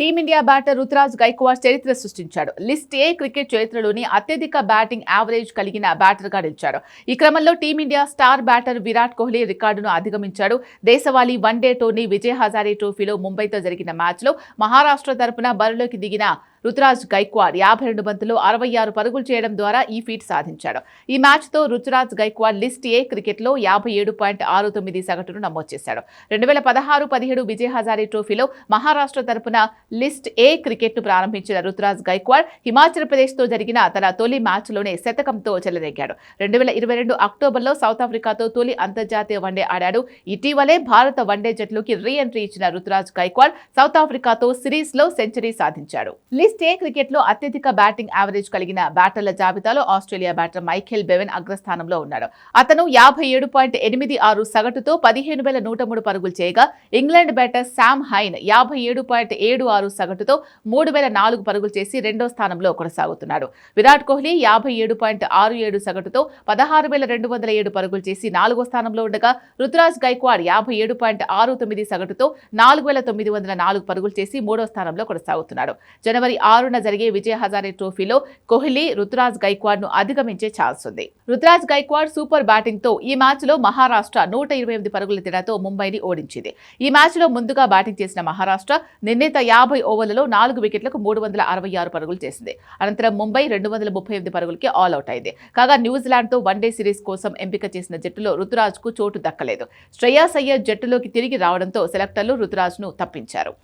Team India batter Ruturaj Gaikwad చరిత్ర సృష్టించాడు. List ఏ cricket చరిత్రలోని అత్యధిక బ్యాటింగ్ యావరేజ్ కలిగిన బ్యాటర్గా నిలిచాడు. ఈ క్రమంలో Team India star batter Virat Kohli రికార్డును అధిగమించాడు. దేశవాళీ వన్డే టోర్నీ విజయ్ హజారే ట్రోఫీలో ముంబైతో జరిగిన మ్యాచ్లో మహారాష్ట్ర తరపున బరిలోకి దిగిన రుతురాజ్ గైక్వాడ్ యాభై రెండు బంతులు అరవై ఆరు పరుగులు చేయడం ద్వారా ఈ ఫీట్ సాధించాడు. ఈ మ్యాచ్తో రుతురాజ్ గైక్వాడ్ లిస్ట్ ఏ క్రికెట్లో యాభై ఏడు పాయింట్ ఆరు తొమ్మిది సగటును నమోదు చేశాడు. రెండు వేల పదహారు పదిహేడు విజయ్ హజారే ట్రోఫీలో మహారాష్ట్ర తరపున లిస్ట్ ఏ క్రికెట్ను ప్రారంభించిన రుతురాజ్ గైక్వాడ్ హిమాచల్ ప్రదేశ్తో జరిగిన తన తొలి మ్యాచ్లోనే శతకంతో చెలరేగాడు. రెండు వేల ఇరవై రెండు అక్టోబర్లో సౌత్ ఆఫ్రికాతో తొలి అంతర్జాతీయ వన్డే ఆడాడు. ఇటీవలే భారత వన్డే జట్లుకి రీ ఎంట్రీ ఇచ్చిన రుతురాజ్ గైక్వాడ్ సౌత్ ఆఫ్రికాతో సిరీస్లో సెంచరీ సాధించాడు. లిస్ట్ ఏ క్రికెట్లో అత్యధిక బ్యాటింగ్ యావరేజ్ కలిగిన బ్యాటర్ల జాబితాలో ఆస్ట్రేలియా బ్యాటర్ మైఖేల్ బెవెన్ అగ్రస్థానంలో ఉన్నాడు. అతను యాభై ఏడు పాయింట్ ఎనిమిది ఆరు సగటుతో పదిహేను వేల నూట మూడు పరుగులు చేయగా ఇంగ్లాండ్ బ్యాటర్ శామ్ హైన్ యాభై ఏడు పాయింట్ ఏడు ఆరు సగటుతో మూడు వేల నాలుగు పరుగులు చేసి రెండో స్థానంలో కొనసాగుతున్నాడు విరాట్ కోహ్లీ యాభై ఏడు పాయింట్ ఆరు ఏడు సగటుతో పదహారు వేల రెండు వందల ఏడు పరుగులు చేసి నాలుగో స్థానంలో ఉండగా రుతురాజ్ గైక్వాడ్ యాభై ఏడు పాయింట్ ఆరు తొమ్మిది సగటుతో నాలుగు వేల తొమ్మిది వందల నాలుగు పరుగులు చేసి మూడో స్థానంలో కొనసాగుతున్నాడు జనవరి ఆరున జరిగే విజయ్ హజారే ట్రోఫీలో కోహ్లీ రుతురాజ్ గైక్వాడ్ను అధిగమించే ఛాన్స్ ఉంది. రుతురాజ్ గైక్వాడ్ సూపర్ బ్యాటింగ్తో ఈ మ్యాచ్లో మహారాష్ట్ర నూట ఇరవై ఎనిమిది పరుగుల తేడాతో ముంబైని ఓడించింది. ఈ మ్యాచ్లో ముందుగా బ్యాటింగ్ చేసిన మహారాష్ట్ర నిర్ణీత యాభై ఓవర్లలో నాలుగు వికెట్లకు మూడు వందల అరవై ఆరు పరుగులు చేసింది. అనంతరం ముంబై రెండు వందల ముప్పై ఎనిమిది పరుగులకి ఆల్ అవుట్ అయింది. కాగా న్యూజిలాండ్తో వన్డే సిరీస్ కోసం ఎంపిక చేసిన జట్టులో రుతురాజ్కు చోటు దక్కలేదు. శ్రేయాస్ అయ్యర్ జట్టులోకి తిరిగి రావడంతో సెలెక్టర్లు రుతురాజ్ను తప్పించారు.